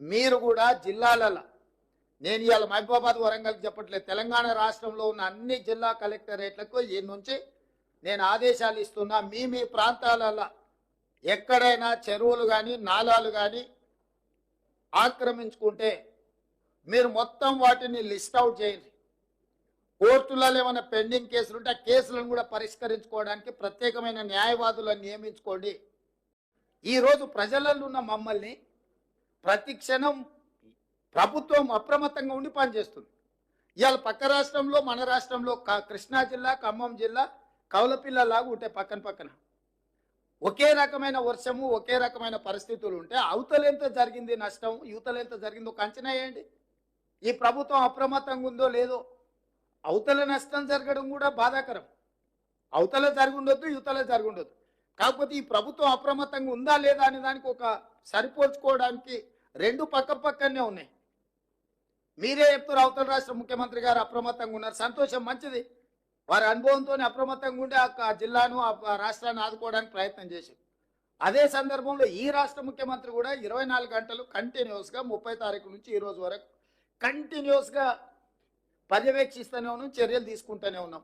మీరు కూడా జిల్లాలలో. నేను ఇవాళ మహబూబాబాద్ వరంగల్కి చెప్పట్లేదు. తెలంగాణ రాష్ట్రంలో ఉన్న అన్ని జిల్లా కలెక్టరేట్లకు ఈ నుంచి నేను ఆదేశాలు ఇస్తున్నా. మీ మీ ప్రాంతాలలో ఎక్కడైనా చెరువులు కానీ నాలాలు కానీ ఆక్రమించుకుంటే మీరు మొత్తం వాటిని లిస్ట్ అవుట్ చేయండి. కోర్టులలో ఏమైనా పెండింగ్ కేసులు ఉంటే ఆ కేసులను కూడా పరిష్కరించుకోవడానికి ప్రత్యేకమైన న్యాయవాదులను నియమించుకోండి. ఈరోజు ప్రజలలో ఉన్న మమ్మల్ని ప్రతి క్షణం ప్రభుత్వం అప్రమత్తంగా ఉండి పనిచేస్తుంది. ఇవాళ పక్క రాష్ట్రంలో మన రాష్ట్రంలో క- కృష్ణా జిల్లా ఖమ్మం జిల్లా కౌలపిల్లలాగా ఉంటాయి పక్కన పక్కన. ఒకే రకమైన వర్షము ఒకే రకమైన పరిస్థితులు ఉంటే అవతలెంత జరిగింది నష్టం యువతలెంత జరిగిందో ఒక అంచనా వేయండి. ఈ ప్రభుత్వం అప్రమత్తంగా ఉందో లేదో అవతల నష్టం జరగడం కూడా బాధాకరం. అవతల జరుగుండొద్దు యువతల జరుగుండొద్దు కాకపోతే ఈ ప్రభుత్వం అప్రమత్తంగా ఉందా లేదా అనే దానికి ఒక సరిపోల్చుకోవడానికి రెండు పక్క పక్కనే ఉన్నాయి. మీరే చెప్తారు అవతల రాష్ట్ర ముఖ్యమంత్రి గారు అప్రమత్తంగా ఉన్నారు. సంతోషం మంచిది. వారి అనుభవంతో అప్రమత్తంగా ఉండి ఆ జిల్లాను ఆ రాష్ట్రాన్ని ఆదుకోవడానికి ప్రయత్నం చేశారు. అదే సందర్భంలో ఈ రాష్ట్ర ముఖ్యమంత్రి కూడా ఇరవై నాలుగు గంటలు కంటిన్యూస్గా ముప్పై తారీఖు నుంచి ఈ రోజు వరకు కంటిన్యూస్గా పర్యవేక్షిస్తూనే ఉన్నాం చర్యలు తీసుకుంటూనే ఉన్నాం.